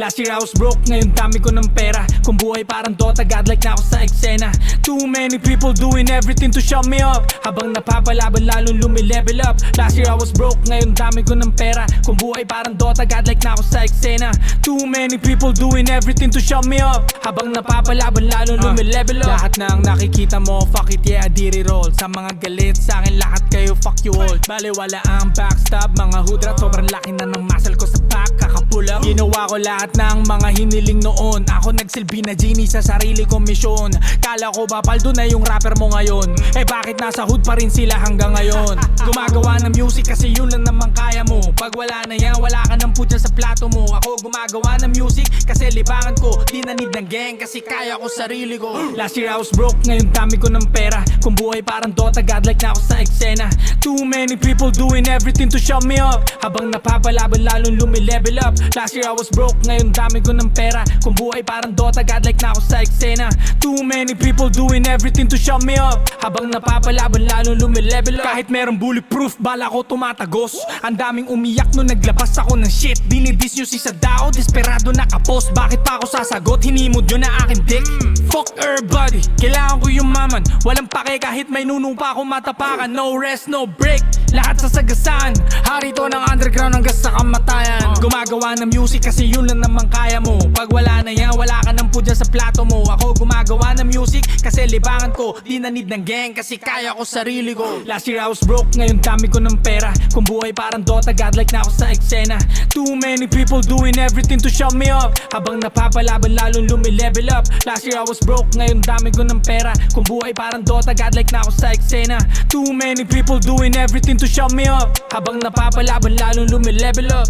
Last year I was broke, ngayon dami ko ng pera. Kung buhay parang Dota, godlike na ako sa eksena. Too many people doing everything to shut me up. Habang napapalaban lalong lumilevel up. Last year I was broke, ngayon dami ko ng pera. Kung buhay parang Dota, godlike na ako sa eksena. Too many people doing everything to shut me up. Habang napapalaban lalong lumilevel up. Lahat ng nakikita mo, fuck it yeah, diri roll Sa mga galit sa akin, lahat kayo fuck you all. Bale wala ang backstab, mga hudra Sobrang laki na ng Ginawa ko lahat ng mga hiniling noon. Ako nagsilbi na genie sa sarili kong misyon. Kala ko ba paldo na yung rapper mo ngayon? Eh bakit nasa hood pa rin sila hanggang ngayon? Gumagawa ng music kasi yun lang naman kaya mo. Pag wala na yan, wala ka ng putya sa plato mo. Ako gumagawa ng music kasi libangan ko. Di na need ng gang kasi kaya ko sarili ko. Last year I was broke, ngayon dami ko ng pera. Kung buhay parang Dota, godlike na ako sa eksena. Too many people doing everything to shut me up. Habang napapalaban lalong lumilevel up. Last year Was broke, ngayon dami ko ng pera. Kung buhay parang Dota, godlike na ako sa eksena. Too many people doing everything to shut me up. Habang napapalaban lalong lumilevel up. Kahit merong bulletproof, bala ko tumatagos. Ang daming umiyak nung naglabas ako ng shit. Dinidis nyo si Sadao, desperado nakapost Bakit pa ako sasagot, hinimod nyo na akin dick. Fuck everybody, kailangan ko yung maman. Walang pake kahit may nunong pa ako matapakan. No rest, no break, lahat sa sagasaan Hari to ng underground hanggang sa kamatayan Gumagawa ng music kasi yun lang naman kaya mo. Pag wala na yan, wala ka ng pudya sa plato mo. Ako gumagawa ng music kasi libangan ko. Di na need ng gang kasi kaya ko sarili ko. Last year I was broke, ngayon dami ko ng pera. Kung buhay parang Dota, godlike na ako sa eksena. Too many people doing everything to shut me up. Habang napapalaban lalong lumilevel up. Last year I was broke, ngayon dami ko ng pera. Kung buhay parang Dota, godlike na ako sa eksena. Too many people doing everything to shut me up. Habang napapalaban lalong lumilevel up